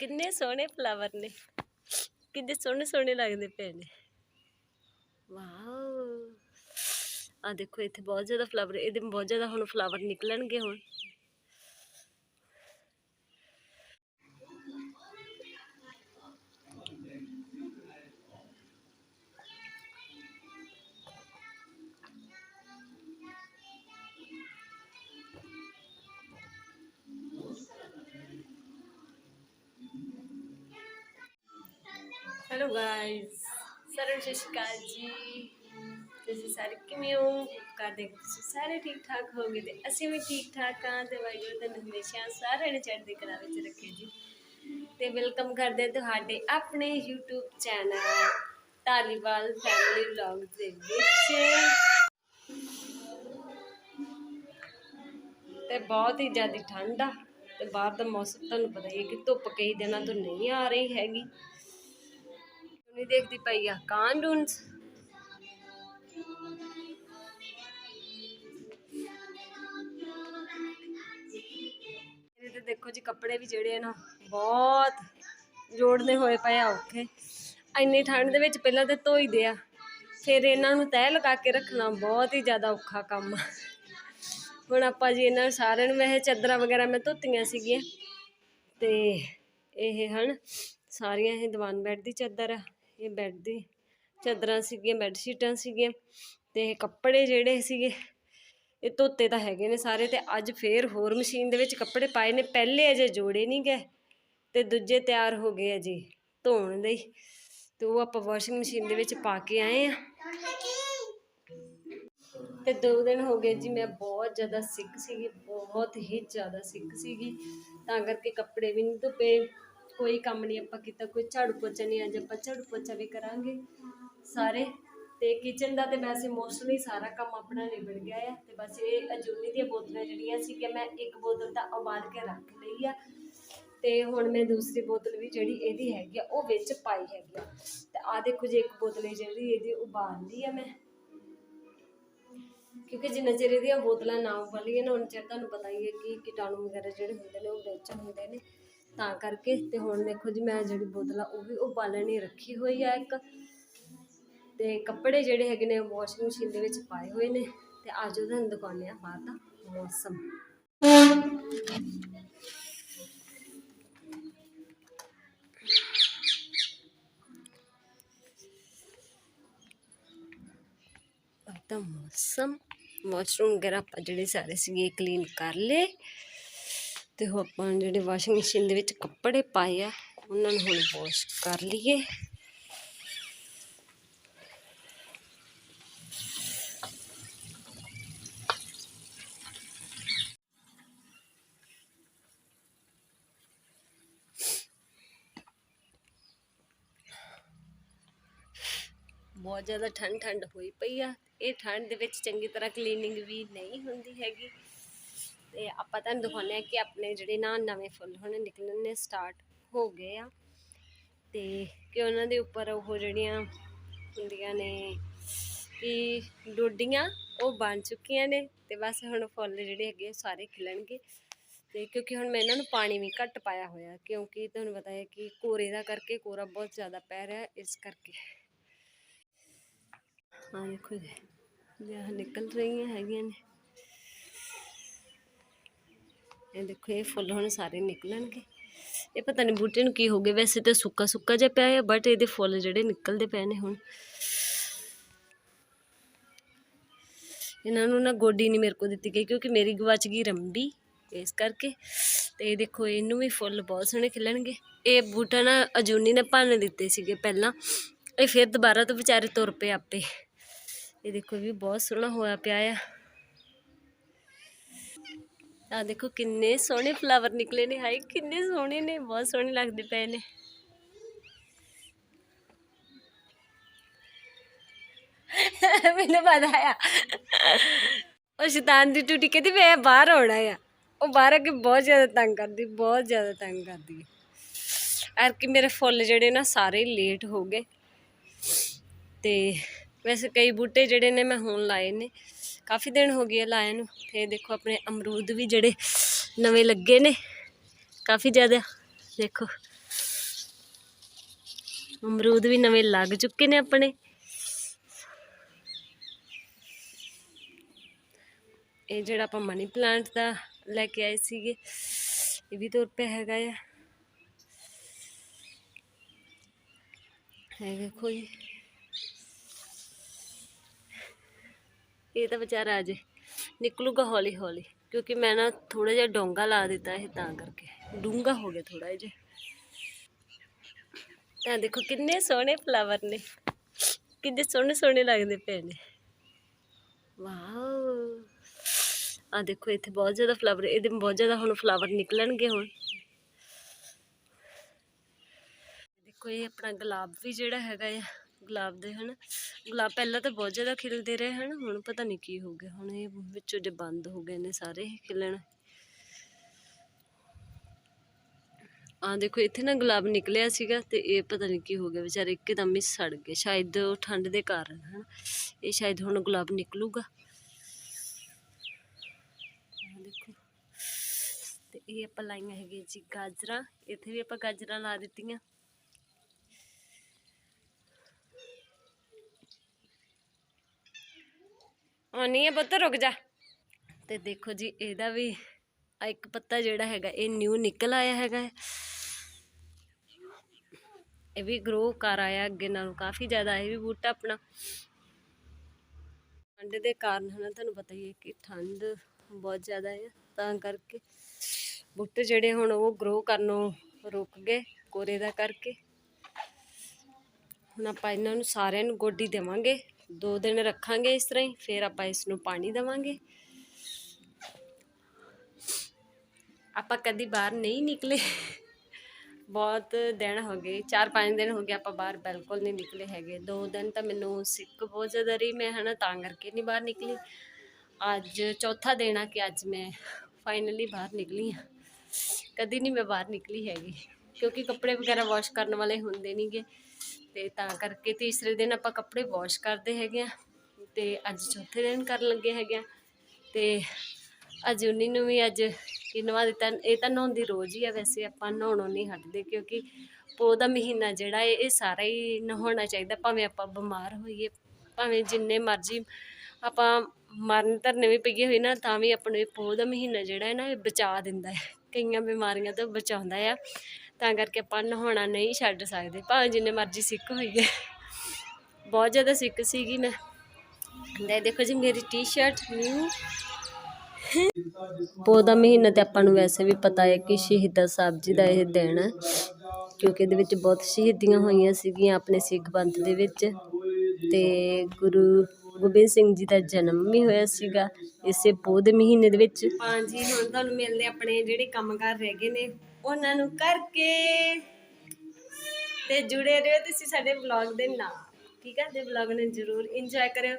ਕਿੰਨੇ ਸੋਹਣੇ ਫਲਾਵਰ ਨੇ। ਕਿੰਨੇ ਸੋਹਣੇ ਸੋਹਣੇ ਲੱਗਦੇ ਪਏ ਨੇ। ਵਾਓ। ਆ ਦੇਖੋ, ਇੱਥੇ ਬਹੁਤ ਜ਼ਿਆਦਾ ਫਲਾਵਰ ਇਹਦੇ ਬਹੁਤ ਜ਼ਿਆਦਾ ਹੁਣ ਫਲਾਵਰ ਨਿਕਲਣਗੇ ਹੁਣ। ਹੈਲੋ ਗਾਇਸ ਸਾਰਿਆਂ ਸਤਿ ਸ਼੍ਰੀ ਅਕਾਲ ਜੀ ਤੁਸੀਂ ਸਾਰੇ ਕਿਵੇਂ ਹੋ ਕਰਦੇ ਤੁਸੀਂ ਸਾਰੇ ਠੀਕ ਠਾਕ ਹੋਗੇ ਤੇ ਅਸੀਂ ਵੀ ਠੀਕ ਠਾਕ ਹਾਂ ਤੇ ਵਾਹਿਗੁਰੂ ਤੁਹਾਨੂੰ ਹਮੇਸ਼ਾ ਸਾਰਿਆਂ ਨੂੰ ਚੜ੍ਹਦੀ ਕਲਾ ਵਿੱਚ ਰੱਖੇ ਜੀ ਤੇ ਵੈਲਕਮ ਕਰਦੇ ਤੁਹਾਡੇ ਆਪਣੇ YouTube channel Dhaliwal family vlog ਦੇ ਵਿੱਚ ਤੇ ਬਹੁਤ ਹੀ ਜ਼ਿਆਦਾ ਠੰਡ ਆ ਤੇ ਬਾਹਰ ਦਾ ਮੌਸਮ ਤੁਹਾਨੂੰ ਪਤਾ ਹੀ ਹੈ ਕਿ ਧੁੱਪ ਕਈ ਦਿਨਾਂ ਤੋਂ ਨਹੀਂ ਆ ਰਹੀ ਹੈਗੀ ਨਹੀਂ ਦੇਖਦੀ ਪਈ ਆ? ਕਾਂਡੂਨਸ ਤੇ ਦੇਖੋ ਜੀ ਕੱਪੜੇ ਵੀ ਜਿਹੜੇ ਆ ਨਾ, ਬਹੁਤ ਜੋੜਨੇ ਹੋਏ ਪਏ ਆ ਔਖੇ। ਇੰਨੀ ਠੰਡ ਦੇ ਵਿੱਚ ਪਹਿਲਾਂ ਤੇ ਧੋਈਦੇ ਆ, ਫਿਰ ਇਹਨਾਂ ਨੂੰ ਤਹਿ ਲਗਾ ਕੇ ਰੱਖਣਾ ਬਹੁਤ ਹੀ ਜ਼ਿਆਦਾ ਔਖਾ ਕੰਮ ਆ। ਹੁਣ ਆਪਾਂ ਜੀ ਇਹਨਾਂ ਸਾਰਿਆਂ ਨੂੰ, ਵੈਸੇ ਚਾਦਰਾਂ ਵਗੈਰਾ ਮੈਂ ਧੋਤੀਆਂ ਸੀਗੀਆਂ। ਤੇ ਇਹ ਹਨ, ਸਾਰੀਆਂ ਇਹ ਦੀਵਾਨ ਬੈੱਡ ਦੀ ਚਾਦਰ ਆ। ਇਹ ਬੈੱਡ ਦੀ, ਚਾਦਰਾਂ ਸੀਗੀਆਂ ਬੈੱਡ ਸ਼ੀਟਾਂ ਸੀਗੀਆਂ ਤੇ ਕੱਪੜੇ ਜਿਹੜੇ ਸੀਗੇ, ਇਹ ਧੋਤੇ ਤਾਂ ਹੈਗੇ ਨੇ ਸਾਰੇ ਤੇ ਅੱਜ ਫੇਰ ਹੋਰ ਮਸ਼ੀਨ ਦੇ ਵਿੱਚ ਕੱਪੜੇ ਪਾਏ ਨੇ, ਪਹਿਲੇ ਅਜੇ ਜੋੜੇ ਨਹੀਂ ਗਏ ਤੇ ਦੂਜੇ ਤਿਆਰ ਹੋ ਗਏ ਅਜੇ ਧੋਣ ਲਈ ਤੇ ਉਹ ਆਪਾਂ ਵਾਸ਼ਿੰਗ ਮਸ਼ੀਨ ਦੇ ਵਿੱਚ ਪਾ ਕੇ ਆਏ ਆ। ਤੇ ਦੋ ਦਿਨ ਹੋ ਗਏ ਜੀ, ਮੈਂ ਬਹੁਤ ਜ਼ਿਆਦਾ ਸਿੱਕ ਸੀਗੀ, ਬਹੁਤ ਹੀ ਜ਼ਿਆਦਾ ਸਿੱਕ ਸੀਗੀ, ਤਾਂ ਕਰਕੇ ਕੱਪੜੇ ਵੀ ਨਹੀਂ ਧੁੱਪੇ ਕੋਈ ਕੰਮ ਨਹੀਂ ਆਪਾਂ ਕੀਤਾ, ਕੋਈ ਝਾੜੂ ਪੋਚਾ ਨਹੀਂ, ਅੱਜ ਆਪਾਂ ਝਾੜੂ ਪੋਚਾ ਵੀ ਕਰਾਂਗੇ ਸਾਰੇ। ਤੇ ਕਿਚਨ ਦਾ ਤੇ ਵੈਸੇ ਮੋਸਟਲੀ ਸਾਰਾ ਕੰਮ ਆਪਣਾ ਨਿਬੜ ਗਿਆ ਆ। ਤੇ ਬਸ ਇਹ ਅਜੂਨੀ ਦੀਆਂ ਬੋਤਲਾਂ ਜਿਹੜੀਆਂ ਸੀ ਕਿ ਮੈਂ ਇੱਕ ਬੋਤਲ ਤਾਂ ਉਬਾਲ ਕੇ ਰੱਖ ਲਈ ਆ। ਤੇ ਹੁਣ ਮੈਂ ਦੂਸਰੀ ਬੋਤਲ ਵੀ ਜਿਹੜੀ ਇਹਦੀ ਹੈਗੀ ਆ, ਉਹ ਵਿੱਚ ਪਾਈ ਹੈਗੀ ਆ। ਤੇ ਆ ਦੇਖੋ ਜੇ, ਇੱਕ ਬੋਤਲ ਜਿਹੜੀ ਇਹਦੀ ਉਬਾਲ ਲਈ ਆ ਮੈਂ। ਕਿਉਂਕਿ ਜਿੰਨਾ ਚਿਰ ਇਹਦੀਆਂ ਬੋਤਲਾਂ ਨਾ ਉਬਾਲੀਆਂ ਨਾ ਉਹਨਾਂ ਚਿਰ ਤੁਹਾਨੂੰ ਪਤਾ ਹੀ ਹੈ ਕਿ ਕੀਟਾਣੂ ਵਗੈਰਾ ਜਿਹੜੇ ਹੁੰਦੇ ਨੇ, ਉਹ ਵਿੱਚ ਹੁੰਦੇ ਨੇ। ਤਾਂ ਕਰਕੇ ਤੇ ਹੁਣ ਦੇਖੋ ਜੀ ਮੈਂ ਜਿਹੜੀ ਬੋਤਲ ਆ ਉਹ ਵੀ ਉਬਾਲਣੀ ਰੱਖੀ ਹੋਈ ਆ ਇੱਕ। ਤੇ ਕੱਪੜੇ ਜਿਹੜੇ ਹੈਗੇ ਨੇ ਵਾਸ਼ਿੰਗ ਮਸ਼ੀਨ ਦੇ ਵਿੱਚ ਪਾਏ ਹੋਏ ਨੇ ਤੇ ਅੱਜ ਤੁਹਾਨੂੰ ਦਿਖਾਉਂਦੇ ਆ ਬਾਹਰ ਦਾ ਮੌਸਮ। ਬਾਹਰ ਮੌਸਮ। ਵਾਸ਼ਰੂਮ ਵਗੈਰਾ ਆਪਾਂ ਜਿਹੜੇ ਸਾਰੇ ਸੀਗੇ ਕਲੀਨ ਕਰ ਲਏ। ਤੇ ਉਹ ਆਪਾਂ ਜਿਹੜੇ ਵਾਸ਼ਿੰਗ ਮਸ਼ੀਨ ਦੇ ਵਿੱਚ ਕੱਪੜੇ ਪਾਏ ਆ, ਉਹਨਾਂ ਨੂੰ ਹੁਣ ਵਾਸ਼ ਕਰ ਲਈਏ। ਬਹੁਤ ਜ਼ਿਆਦਾ ਠੰਡ ਠੰਡ ਹੋਈ ਪਈ ਆ। ਇਹ ਠੰਡ ਦੇ ਵਿੱਚ ਚੰਗੀ ਤਰ੍ਹਾਂ ਕਲੀਨਿੰਗ ਵੀ ਨਹੀਂ ਹੁੰਦੀ ਹੈਗੀ। ਤੇ ਆਪਾਂ ਤੁਹਾਨੂੰ ਦਿਖਾਉਂਦੇ ਆ ਕਿ ਆਪਣੇ ਜਿਹੜੇ ਨਾ ਨਵੇਂ ਫੁੱਲ ਹੁਣ ਨਿਕਲਣ ਨਿਕਲਣੇ ਸਟਾਰਟ ਹੋ ਗਏ ਆ। ਤੇ ਕਿ ਉਹਨਾਂ ਦੇ ਉੱਪਰ ਉਹ ਜਿਹੜੀਆਂ ਹੁੰਦੀਆਂ ਨੇ ਕਿ ਡੋਡੀਆਂ, ਉਹ ਬਣ ਚੁੱਕੀਆਂ ਨੇ ਤੇ ਬਸ ਹੁਣ ਫੁੱਲ ਜਿਹੜੇ ਹੈਗੇ ਆ ਸਾਰੇ ਖਿਲਣਗੇ। ਤੇ ਕਿਉਂਕਿ ਹੁਣ ਮੈਂ ਇਹਨਾਂ ਨੂੰ ਪਾਣੀ ਵੀ ਘੱਟ ਪਾਇਆ ਹੋਇਆ, ਕਿਉਂਕਿ ਤੁਹਾਨੂੰ ਪਤਾ ਹੈ ਕਿ ਕੋਰੇ ਦਾ ਕਰਕੇ ਕੋਰਾ ਬਹੁਤ ਜ਼ਿਆਦਾ ਪੈ ਰਿਹਾ ਇਸ ਕਰਕੇ। ਆ ਦੇਖੋ ਜੀ ਜਿਹ ਨਿਕਲ ਰਹੀਆਂ ਹੈਗੀਆਂ ਨੇ। ਇਹ ਦੇਖੋ, ਇਹ ਫੁੱਲ ਹੁਣ ਸਾਰੇ ਨਿਕਲਣਗੇ। ਇਹ ਪਤਾ ਨਹੀਂ ਬੂਟੇ ਨੂੰ ਕੀ ਹੋ ਗਿਆ, ਵੈਸੇ ਤਾਂ ਸੁੱਕਾ ਸੁੱਕਾ ਜਿਹਾ ਪਿਆ ਹੈ ਬਟ ਇਹਦੇ ਫੁੱਲ ਜਿਹੜੇ ਨਿਕਲਦੇ ਪਏ ਨੇ ਹੁਣ। ਇਹਨਾਂ ਨੂੰ ਨਾ ਗੋਡੀ ਨਹੀਂ ਮੇਰੇ ਕੋ ਦਿੱਤੀ ਗਈ, ਕਿਉਂਕਿ ਮੇਰੀ ਗਵਾਚ ਗਈ ਰੰਬੀ, ਇਸ ਕਰਕੇ। ਤੇ ਇਹ ਦੇਖੋ, ਇਹਨੂੰ ਵੀ ਫੁੱਲ ਬਹੁਤ ਸੋਹਣੇ ਖਿਲਣਗੇ। ਇਹ ਬੂਟਾ ਨਾ ਅਜੂਨੀ ਨੇ ਭੰਨ ਦਿੱਤੇ ਸੀਗੇ ਪਹਿਲਾਂ। ਇਹ ਫਿਰ ਦੁਬਾਰਾ ਤੋਂ ਵਿਚਾਰੇ ਤੁਰ ਪਏ ਆਪੇ। ਇਹ ਦੇਖੋ ਇਹ ਵੀ ਬਹੁਤ ਸੋਹਣਾ ਹੋਇਆ ਪਿਆ ਆ। ਆ ਦੇਖੋ ਕਿੰਨੇ ਸੋਹਣੇ ਫਲਾਵਰ ਨਿਕਲੇ ਨੇ, ਹਾਏ ਕਿੰਨੇ ਸੋਹਣੇ ਨੇ, ਬਹੁਤ ਸੋਹਣੇ ਲੱਗਦੇ ਪਏ ਨੇ। ਮੈਨੂੰ ਪਤਾ ਆ। ਉਹ ਸ਼ੈਤਾਨ ਦੀ ਟੂਟੀ ਕਹਿੰਦੀ ਮੈਂ ਬਾਹਰ ਆਉਣਾ ਆ। ਉਹ ਬਾਹਰ ਆ ਕੇ ਬਹੁਤ ਜ਼ਿਆਦਾ ਤੰਗ ਕਰਦੀ, ਬਹੁਤ ਜ਼ਿਆਦਾ ਤੰਗ ਕਰਦੀ ਹੈ ਐਰ ਕਿ ਮੇਰੇ ਫੁੱਲ ਜਿਹੜੇ ਨਾ ਸਾਰੇ ਲੇਟ ਹੋ ਗਏ। ਤੇ ਵੈਸੇ ਕਈ ਬੂਟੇ ਜਿਹੜੇ ਨੇ ਮੈਂ ਹੁਣ ਲਾਏ ਨੇ। ਕਾਫੀ ਦਿਨ ਹੋ ਗਏ ਆ ਲਾਏ ਨੂੰ, ਤੇ ਦੇਖੋ ਆਪਣੇ ਅਮਰੂਦ ਵੀ ਜਿਹੜੇ ਨਵੇਂ ਲੱਗੇ ਨੇ, ਕਾਫੀ ਜ਼ਿਆਦਾ, ਦੇਖੋ। ਅਮਰੂਦ ਵੀ ਨਵੇਂ ਲੱਗ ਚੁੱਕੇ ਨੇ ਆਪਣੇ। ਇਹ ਜਿਹੜਾ ਆਪਾਂ ਮਨੀ ਪਲਾਂਟ ਦਾ ਲੈ ਕੇ ਆਏ ਸੀਗੇ, ਇਹ ਵੀ ਤੁਰ ਪਿਆ ਹੈਗਾ ਆ। ਇਹ ਦੇਖੋ ਜੀ ਇਹ ਤਾਂ ਵਿਚਾਰਾ ਅਜੇ ਨਿਕਲੂਗਾ ਹੌਲੀ ਹੌਲੀ, ਕਿਉਂਕਿ ਮੈਂ ਨਾ ਥੋੜਾ ਜਿਹਾ ਡੋਂਗਾ ਲਾ ਦਿੱਤਾ ਇਹ ਤਾਂ ਕਰਕੇ। ਡੂੰਗਾ ਹੋ ਗਿਆ ਥੋੜਾ ਜਿਹਾ। ਤਾਂ ਦੇਖੋ ਕਿੰਨੇ ਸੋਹਣੇ ਫਲਾਵਰ ਨੇ। ਕਿੰਨੇ ਸੋਹਣੇ ਸੋਹਣੇ ਲੱਗਦੇ ਪਏ ਨੇ। ਵਾਓ। ਆ ਦੇਖੋ ਇੱਥੇ ਬਹੁਤ ਜ਼ਿਆਦਾ ਫਲਾਵਰ ਇਹਦੇ ਬਹੁਤ ਜ਼ਿਆਦਾ ਹੁਣ ਫਲਾਵਰ ਨਿਕਲਣਗੇ ਹੁਣ। ਦੇਖੋ ਇਹ ਆਪਣਾ ਗੁਲਾਬ ਵੀ ਜਿਹੜਾ ਹੈਗਾ ਆ। ਗੁਲਾਬ ਦੇ ਹਨ। ਗੁਲਾਬ ਪਹਿਲਾਂ ਤਾਂ ਬਹੁਤ ਜ਼ਿਆਦਾ ਖਿਲਦੇ ਰਹੇ ਹਨ, ਹੁਣ ਪਤਾ ਨਹੀਂ ਕੀ ਹੋ ਗਿਆ। ਹੁਣ ਇਹ ਵਿੱਚੋਂ ਜੇ ਬੰਦ ਹੋ ਗਏ ਨੇ ਸਾਰੇ ਖਿਲਣ। ਆ ਦੇਖੋ, ਇੱਥੇ ਨਾ ਗੁਲਾਬ ਨਿਕਲਿਆ ਸੀਗਾ ਤੇ ਇਹ ਪਤਾ ਨਹੀਂ ਕੀ ਹੋ ਗਿਆ, ਵਿਚਾਰੇ ਇੱਕਦਮ ਹੀ ਸੜ ਗਏ। ਸ਼ਾਇਦ ਠੰਡ ਦੇ ਕਾਰਨ ਹਨ। ਇਹ ਸ਼ਾਇਦ ਹੁਣ ਗੁਲਾਬ ਨਿਕਲੂਗਾ। ਦੇਖੋ। ਤੇ ਇਹ ਆਪਾਂ ਲਾਈਆਂ ਹੈਗੀਆਂ ਜੀ ਗਾਜਰਾਂ। ਇੱਥੇ ਵੀ ਆਪਾਂ ਗਾਜਰਾਂ ਲਾ ਦਿੱਤੀਆਂ। ਆਉਣੀ ਹੈ ਪੁੱਤ, ਰੁਕ ਜਾ। ਤੇ ਦੇਖੋ ਜੀ, ਇਹਦਾ ਵੀ ਇੱਕ ਪੱਤਾ ਜਿਹੜਾ ਹੈਗਾ, ਇਹ ਨਿਊ ਨਿਕਲ ਆਇਆ ਹੈਗਾ ਹੈ। ਇਹ ਵੀ ਗਰੋ ਕਰ ਆਇਆ ਅੱਗੇ ਨਾਲੋਂ, ਕਾਫੀ ਜ਼ਿਆਦਾ, ਇਹ ਵੀ ਬੂਟਾ ਆਪਣਾ। ਠੰਡ ਦੇ ਕਾਰਨ ਹਨਾ, ਤੁਹਾਨੂੰ ਪਤਾ ਹੀ ਹੈ ਕਿ ਠੰਡ ਬਹੁਤ ਜ਼ਿਆਦਾ ਹੈ, ਤਾਂ ਕਰਕੇ ਬੂਟੇ ਜਿਹੜੇ ਹੁਣ ਉਹ ਗਰੋ ਕਰਨੋਂ ਰੁਕ ਗਏ, ਕੋਰੇ ਦਾ ਕਰਕੇ। ਹੁਣ ਆਪਾਂ ਇਹਨਾਂ ਨੂੰ ਸਾਰਿਆਂ ਨੂੰ ਗੋਡੀ ਦੇਵਾਂਗੇ। ਦੋ ਦਿਨ ਰੱਖਾਂਗੇ ਇਸ ਤਰ੍ਹਾਂ ਹੀ, ਫਿਰ ਆਪਾਂ ਇਸ ਨੂੰ ਪਾਣੀ ਦੇਵਾਂਗੇ। ਆਪਾਂ ਕਦੀ ਬਾਹਰ ਨਹੀਂ ਨਿਕਲੇ। ਬਹੁਤ ਦਿਨ ਹੋ ਗਏ 4-5 ਦਿਨ ਹੋ ਗਏ ਆਪਾਂ ਬਾਹਰ ਬਿਲਕੁਲ ਨਹੀਂ ਨਿਕਲੇ ਹੈਗੇ। ਦੋ ਦਿਨ ਤਾਂ ਮੈਨੂੰ ਸਿੱਕ ਬਹੁਤ ਜ਼ਿਆਦਾ ਰਹੀ, ਮੈਂ ਹਨਾ ਤਾਂ ਕਰਕੇ ਨਹੀਂ ਬਾਹਰ ਨਿਕਲੀ। ਅੱਜ ਚੌਥਾ ਦਿਨ ਆ ਕਿ ਅੱਜ ਮੈਂ ਫਾਈਨਲੀ ਬਾਹਰ ਨਿਕਲੀ ਹਾਂ। ਕਦੀ ਨਹੀਂ ਮੈਂ ਬਾਹਰ ਨਿਕਲੀ ਹੈਗੀ, ਕਿਉਂਕਿ ਕੱਪੜੇ ਵਗੈਰਾ ਵਾਸ਼ ਕਰਨ ਵਾਲੇ ਹੁੰਦੇ ਨਹੀਂਗੇ ਤੇ ਤਾਂ ਕਰਕੇ ਤੀਸਰੇ ਦਿਨ ਆਪਾਂ ਕੱਪੜੇ ਵਾਸ਼ ਕਰਦੇ ਹੈਗੇ ਆ ਤੇ ਅੱਜ ਚੌਥੇ ਦਿਨ ਕਰਨ ਲੱਗੇ ਹੈਗੇ ਆ ਤੇ ਅੱਜ ਉਨੀ ਨੂੰ ਵੀ ਅੱਜ ਕੀ ਨਵਾ ਦਿੱਤਾ, ਇਹ ਤਾਂ ਨਹਾਉਂਦੀ ਰੋਜ਼ ਹੀ ਆ ਵੈਸੇ ਆਪਾਂ ਨਹਾਉਣੋਂ ਨਹੀਂ ਹਟਦੇ ਕਿਉਂਕਿ ਪੋਹ ਦਾ ਮਹੀਨਾ ਜਿਹੜਾ ਹੈ ਇਹ ਸਾਰਾ ਹੀ ਨਹਾਉਣਾ ਚਾਹੀਦਾ ਭਾਵੇਂ ਆਪਾਂ ਬਿਮਾਰ ਹੋਈਏ, ਭਾਵੇਂ ਜਿੰਨੇ ਮਰਜ਼ੀ ਆਪਾਂ ਮਰਨ ਧਰਨੇ ਵੀ ਪਈਏ ਹੋਏ ਨਾ ਤਾਂ ਵੀ ਆਪਣੇ ਪੋਹ ਦਾ ਮਹੀਨਾ ਜਿਹੜਾ ਹੈ ਨਾ ਇਹ ਬਚਾ ਦਿੰਦਾ ਹੈ, ਕਈਆਂ ਬਿਮਾਰੀਆਂ ਤੋਂ ਬਚਾਉਂਦਾ ਆ ਤਾਂ ਕਰਕੇ ਆਪਾਂ ਨਹਾਉਣਾ ਨਹੀਂ ਛੱਡ ਸਕਦੇ, ਭਾਵੇਂ ਜਿੰਨੇ ਮਰਜ਼ੀ ਸਿੱਕ ਹੋਈਏ। ਬਹੁਤ ਜ਼ਿਆਦਾ ਸਿੱਕ ਸੀਗੀ ਮੈਂ। ਤੇ ਦੇਖੋ ਜੀ, ਮੇਰੀ ਟੀ-ਸ਼ਰਟ ਨਿਊ ਪੋਹ ਦਾ ਮਹੀਨਾ ਤੇ ਆਪਾਂ ਨੂੰ ਵੈਸੇ ਵੀ ਪਤਾ ਹੈ ਕਿ ਸ਼ਹੀਦਾਂ ਸਾਹਿਬ ਜੀ ਦਾ ਇਹ ਦਿਨ ਹੈ, ਕਿਉਂਕਿ ਇਹਦੇ ਵਿੱਚ ਬਹੁਤ ਸ਼ਹੀਦੀਆਂ ਹੋਈਆਂ ਸੀਗੀਆਂ ਆਪਣੇ ਸਿੱਖ ਪੰਥ ਦੇ ਵਿੱਚ। ਤੇ ਗੁਰੂ ਗੋਬਿੰਦ ਸਿੰਘ ਜੀ ਦਾ ਜਨਮ ਵੀ ਹੋਇਆ ਸੀਗਾ ਇਸੇ ਪੋਹ ਦੇ ਮਹੀਨੇ ਦੇ ਵਿੱਚ। ਹਾਂਜੀ, ਹੁਣ ਤੁਹਾਨੂੰ ਮਿਲਦੇ ਆਪਣੇ ਜਿਹੜੇ ਕੰਮ ਕੰਮਕਾਰ ਰਹਿ ਗਏ ਨੇ। ਉਹਨਾਂ ਨੂੰ ਕਰਕੇ। ਤੇ ਜੁੜੇ ਰਹੋ ਤੁਸੀਂ ਸਾਡੇ ਵਲੌਗ ਦੇ ਨਾਲ, ਠੀਕ ਹੈ ਤੇ ਵਲੌਗ ਨੂੰ ਜ਼ਰੂਰ ਇੰਜੋਏ ਕਰਿਓ।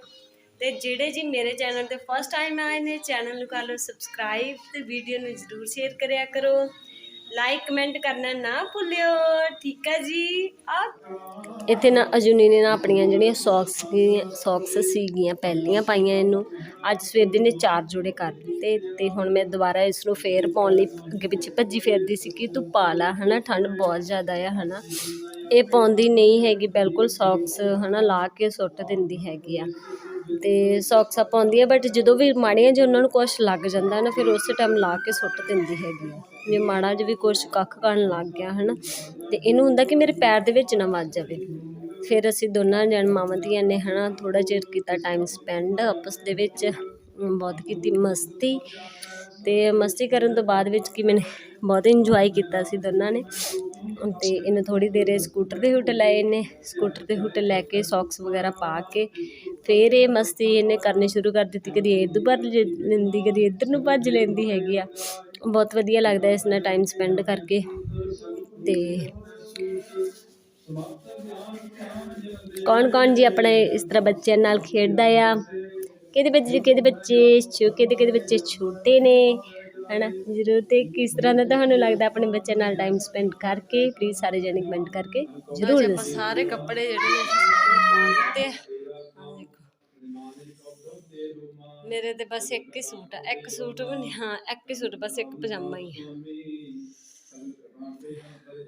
ਤੇ ਜਿਹੜੇ ਜੀ ਮੇਰੇ ਚੈਨਲ ਤੇ ਫਸਟ ਟਾਈਮ ਆਏ ਨੇ ਚੈਨਲ ਨੂੰ ਕਰ ਲਓ ਸਬਸਕ੍ਰਾਈਬ ਤੇ ਵੀਡੀਓ ਨੂੰ ਜ਼ਰੂਰ ਸ਼ੇਅਰ ਕਰਿਆ ਕਰੋ। ਲਾਈਕ ਕਮੈਂਟ ਕਰਨਾ ਨਾ ਭੁੱਲਿਓ। ਠੀਕ ਹੈ ਜੀ? ਆ। ਇੱਥੇ ਨਾ ਅਜੂਨੀ ਨੇ ਨਾ ਆਪਣੀਆਂ ਜਿਹੜੀਆਂ ਸੌਕਸ ਸੀਗੀਆਂ ਸੌਕਸ ਸੀਗੀਆਂ ਪਹਿਲੀਆਂ ਪਾਈਆਂ ਇਹਨੂੰ। ਅੱਜ ਸਵੇਰ ਦੇ ਨੇ ਚਾਰ ਜੋੜੇ ਕਰ ਦਿੱਤੇ ਤੇ ਹੁਣ ਮੈਂ ਦੁਬਾਰਾ ਇਸ ਨੂੰ ਫੇਰ ਪਾਉਣ ਲਈ ਅੱਗੇ ਪਿੱਛੇ ਭੱਜੀ ਫੇਰਦੀ ਸੀ ਕਿ ਤੂੰ ਪਾ ਲਾ, ਹਨਾ? ਠੰਡ ਬਹੁਤ ਜ਼ਿਆਦਾ ਆ, ਹਨਾ? ਇਹ ਪਾਉਂਦੀ ਨਹੀਂ ਹੈਗੀ, ਬਿਲਕੁਲ ਸੌਕਸ ਹਨਾ, ਲਾ ਕੇ ਸੁੱਟ ਦਿੰਦੀ ਹੈਗੀ ਆ। ਤੇ ਸੌਕਸਾਂ ਪਾਉਂਦੀ ਹੈ ਬਟ ਜਦੋਂ ਵੀ ਮਾੜੀਆਂ ਜੇ ਉਹਨਾਂ ਨੂੰ ਕੁਛ ਲੱਗ ਜਾਂਦਾ ਨਾ, ਫਿਰ ਉਸੇ ਟਾਈਮ ਲਾ ਕੇ ਸੁੱਟ ਦਿੰਦੀ ਹੈਗੀ ਆ। ਜੇ ਮਾੜਾ ਜਿਹਾ ਵੀ ਕੁਛ ਕੱਖ ਕਰਨ ਲੱਗ ਗਿਆ, ਹਨਾ, ਤੇ ਇਹਨੂੰ ਹੁੰਦਾ ਕਿ ਮੇਰੇ ਪੈਰ ਦੇ ਵਿੱਚ ਨਾ ਵੱਜ ਜਾਵੇ। ਫਿਰ ਅਸੀਂ ਦੋਨਾਂ ਜਣ, ਮਾਵਾਂ ਦੀਆਂ ਨੇ, ਹਨਾ ਥੋੜਾ ਚਿਰ ਕੀਤਾ ਟਾਈਮ ਸਪੈਂਡ ਆਪਸ ਦੇ ਵਿੱਚ ਬਹੁਤ ਕੀਤੀ ਮਸਤੀ। ਤੇ ਮਸਤੀ ਕਰਨ ਤੋਂ ਬਾਅਦ ਵਿੱਚ ਕਿ ਮੈਨੇ ਬਹੁਤ ਇੰਜੋਏ ਕੀਤਾ ਸੀ ਦੋਨਾਂ ਨੇ। ਅਤੇ ਇਹਨੂੰ ਥੋੜੀ ਦੇਰ ਸਕੂਟਰ ਦੇ ਹੁੱਟ ਲਾਏ ਇਹਨੇ, ਸਕੂਟਰ ਦੇ ਹੁੱਟ ਲੈ ਕੇ, ਸੌਕਸ ਵਗੈਰਾ ਪਾ ਕੇ, ਫਿਰ ਇਹ ਮਸਤੀ ਇਹਨੇ ਕਰਨੀ ਸ਼ੁਰੂ ਕਰ ਦਿੱਤੀ, ਕਦੀ ਇੱਧਰ ਭੱਜ ਲੈਂਦੀ, ਕਦੀ ਇੱਧਰ ਨੂੰ ਭੱਜ ਲੈਂਦੀ ਹੈਗੀ ਆ। ਬਹੁਤ ਵਧੀਆ ਲੱਗਦਾ ਇਸ ਨਾਲ ਟਾਈਮ ਸਪੈਂਡ ਕਰਕੇ ਤੇ ਕੌਣ ਕੌਣ ਜੀ ਆਪਣੇ ਇਸ ਤਰ੍ਹਾਂ ਬੱਚਿਆਂ ਨਾਲ ਖੇਡਦਾ ਆ? ਕਿਹਦੇ ਬੱਚੇ ਕਿਹਦੇ ਬੱਚੇ ਕਿਹਦੇ ਕਿਹਦੇ ਬੱਚੇ ਛੋਟੇ ਨੇ? ਹਨਾ ਜ਼ਰੂਰ ਤੇ ਕਿਸ ਤਰ੍ਹਾਂ ਦਾ ਤੁਹਾਨੂੰ ਲੱਗਦਾ ਆਪਣੇ ਬੱਚਿਆਂ ਨਾਲ ਟਾਈਮ ਸਪੈਂਡ ਕਰਕੇ ਪਲੀਜ਼ ਸਾਰੇ ਜਣੇ ਕਮੈਂਟ ਕਰਕੇ ਜ਼ਰੂਰ ਦੱਸੋ ਸਾਰੇ ਕੱਪੜੇ ਜਿਹੜੇ ਨੇ ਪਾ ਦਿੱਤੇ ਆ ਦੇਖੋ ਮੇਰੇ ਤੇ ਬਸ ਇੱਕ ਹੀ ਸੂਟ ਆ ਇੱਕ ਸੂਟ ਵੀ ਨਹੀਂ ਹਾਂ ਇੱਕ ਹੀ ਸੂਟ ਬਸ ਇੱਕ ਪਜਾਮਾ ਹੀ ਆ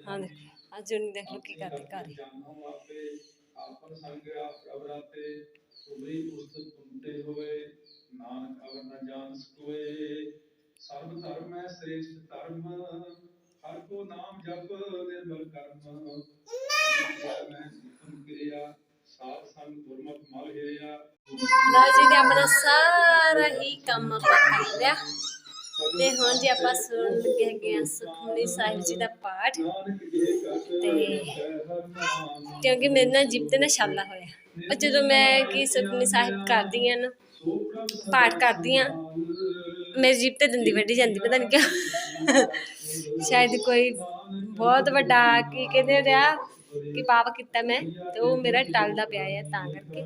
ਹਾਂ ਦੇਖੋ ਅੱਜ ਉਹਨੇ ਦੇਖ ਲਓ ਕੀ ਕਰਦੇ ਘਰ ਹੀ। ਜਾਨੋ ਆਪੇ ਆਪਨ ਸੰਗ ਆਪ ਪ੍ਰਵਰਾਤੇ ਉਬਰੀ ਪੁਸਤਕ ਤੁਮਤੇ ਹੋਏ ਨਾਨਕ ਅਵਰ ਨ ਜਾਣ ਸਕੋਏ ਸਰਬ ਧਰਮ ਹੈ ਸ੍ਰੇਸ਼ਟ ਧਰਮ, ਹਰ ਕੋ ਨਾਮ ਜਪ ਨਿਰਮਲ ਕਰਮ। ਮੈਂ ਸਿੱਖਨ ਕਿਰਿਆ ਸਾਧ ਸੰਗ ਗੁਰਮਤਿ ਮਲ ਹਿਰਿਆ ਲਓ ਜੀ ਤੇ ਆਪਣਾ ਸਾਰਾ ਹੀ ਕੰਮ ਆਪਾਂ ਕਰ ਲਿਆ। ਤੇ ਹੁਣ ਜੀ ਆਪਾਂ ਸੁਣ ਲੱਗੇ ਹੈਗੇ ਆ ਸੁਖਮਨੀ ਸਾਹਿਬ ਜੀ ਦਾ ਪਾਠ। ਤੇ ਕਿਉਂਕਿ ਮੇਰੇ ਨਾਲ ਜਿਬ ਤੇ ਨਾ ਹੋਇਆ। ਉਹ ਜਦੋਂ ਮੈਂ ਕੀ ਸੁਖਮਨੀ ਸਾਹਿਬ ਕਰਦੀ ਆ ਨਾ, ਪਾਠ ਕਰਦੀ ਆ ਮੇਰੀ ਜਿਬ ਤੇ ਦੰਦੀ ਵੱਢੀ ਜਾਂਦੀ ਪਤਾ ਨਹੀਂ ਕਿਉਂ। ਸ਼ਾਇਦ ਕੋਈ ਬਹੁਤ ਵੱਡਾ ਕੀ ਕਹਿੰਦੇ ਰਿਹਾ ਕਿ ਪਾਪ ਕੀਤਾ ਮੈਂ ਤੇ ਉਹ ਮੇਰਾ ਟਲਦਾ ਪਿਆ ਹੈ ਤਾਂ ਕਰਕੇ।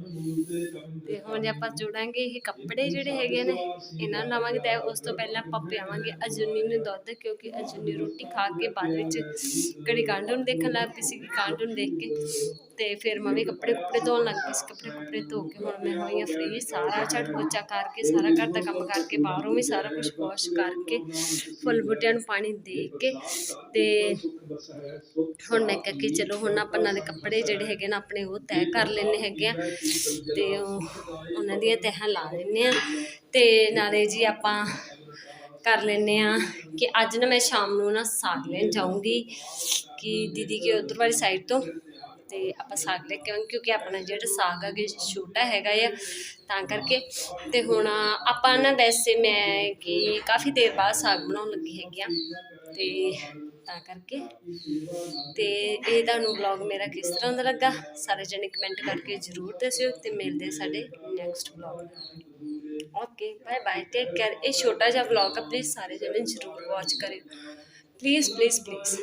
ਤੇ ਹੁਣ ਜੇ ਆਪਾਂ ਜੋੜਾਂਗੇ ਇਹ ਕੱਪੜੇ ਜਿਹੜੇ ਹੈਗੇ ਨੇ, ਇਹਨਾਂ ਨੂੰ ਲਾਵਾਂਗੇ ਤੇ ਉਸ ਤੋਂ ਪਹਿਲਾਂ ਆਪਾਂ ਪਿਆਵਾਂਗੇ ਅਜੂਨੀ ਨੂੰ ਦੁੱਧ, ਕਿਉਂਕਿ ਅਜੂਨੀ ਰੋਟੀ ਖਾ ਕੇ ਬਾਅਦ ਵਿੱਚ ਘੜੀ ਕਾਂਡੋ ਨੂੰ ਦੇਖਣ ਲੱਗ ਪਈ ਸੀ ਕਾਂਡੋ ਨੂੰ ਦੇਖ ਕੇ। ਤੇ ਫਿਰ ਮੈਂ ਵੀ ਕੱਪੜੇ ਕੁੱਪੜੇ ਧੋਣ ਲੱਗ ਪਈ ਸੀ, ਕੱਪੜੇ ਕੁੱਪੜੇ ਧੋ ਕੇ ਹੁਣ ਮੈਂ ਹੋਈ ਆ ਫ੍ਰੀ ਸਾਰਾ ਝੜ ਪੋਚਾ ਕਰਕੇ, ਸਾਰਾ ਘਰ ਦਾ ਕੰਮ ਕਰਕੇ, ਬਾਹਰੋਂ ਵੀ ਸਾਰਾ ਕੁਝ ਵਾਸ਼ ਕਰਕੇ, ਫੁੱਲ ਬੂਟਿਆਂ ਨੂੰ ਪਾਣੀ ਦੇ ਕੇ ਤੇ ਹੁਣ ਮੈਂ ਕਿਹਾ ਕਿ ਚਲੋ ਹੁਣ ਆਪਾਂ ਨਾਲੇ ਕੱਪੜੇ ਜਿਹੜੇ ਹੈਗੇ ਨਾ, ਆਪਣੇ ਉਹ ਤੈਅ ਕਰ ਲੈਣੇ ਹੈਗੇ ਆ ਤੇ ਉਹਨਾਂ ਦੀਆਂ ਤਹਿਾਂ ਲਾ ਲੈਣੇ ਆ। ਤੇ ਨਾਲੇ ਜੀ ਆਪਾਂ ਕਰ ਲੈਨੇ ਆ ਕਿ ਅੱਜ ਨਾ ਮੈਂ ਸ਼ਾਮ ਨੂੰ ਨਾ ਸਾਗ ਲੈਣ ਜਾਊਂਗੀ ਕਿ ਦੀਦੀ ਕੇ ਉਧਰ ਵਾਲੀ ਸਾਈਡ ਤੋਂ। ਤੇ ਆਪਾਂ ਸਾਗ ਲੈ ਕੇ ਆਵਾਂਗੇ ਕਿਉਂਕਿ ਆਪਣਾ ਜਿਹੜਾ ਸਾਗ ਹੈਗਾ ਛੋਟਾ ਹੈਗਾ ਆ, ਤਾਂ ਕਰਕੇ। ਤੇ ਹੁਣ ਆਪਾਂ ਨਾ ਵੈਸੇ ਮੈਂ ਕਿ ਕਾਫੀ ਦੇਰ ਬਾਅਦ ਸਾਗ ਬਣਾਉਣ ਲੱਗੀ ਹੈਗੀ ਆ। ਤੇ ਤਾਂ ਕਰਕੇ। ਤੇ ਇਹ ਤੁਹਾਨੂੰ ਵਲੌਗ ਮੇਰਾ ਕਿਸ ਤਰ੍ਹਾਂ ਦਾ ਲੱਗਾ, ਸਾਰੇ ਜਣੇ ਕਮੈਂਟ ਕਰਕੇ ਜ਼ਰੂਰ ਦੱਸਿਓ ਤੇ ਮਿਲਦੇ ਸਾਡੇ next vlog okay bye bye take care ਇਹ ਛੋਟਾ ਜਿਹਾ ਵਲੌਗ ਆ ਪਲੀਜ਼ ਸਾਰੇ ਜਣੇ ਜ਼ਰੂਰ ਵਾਚ ਕਰਿਓ। Please please please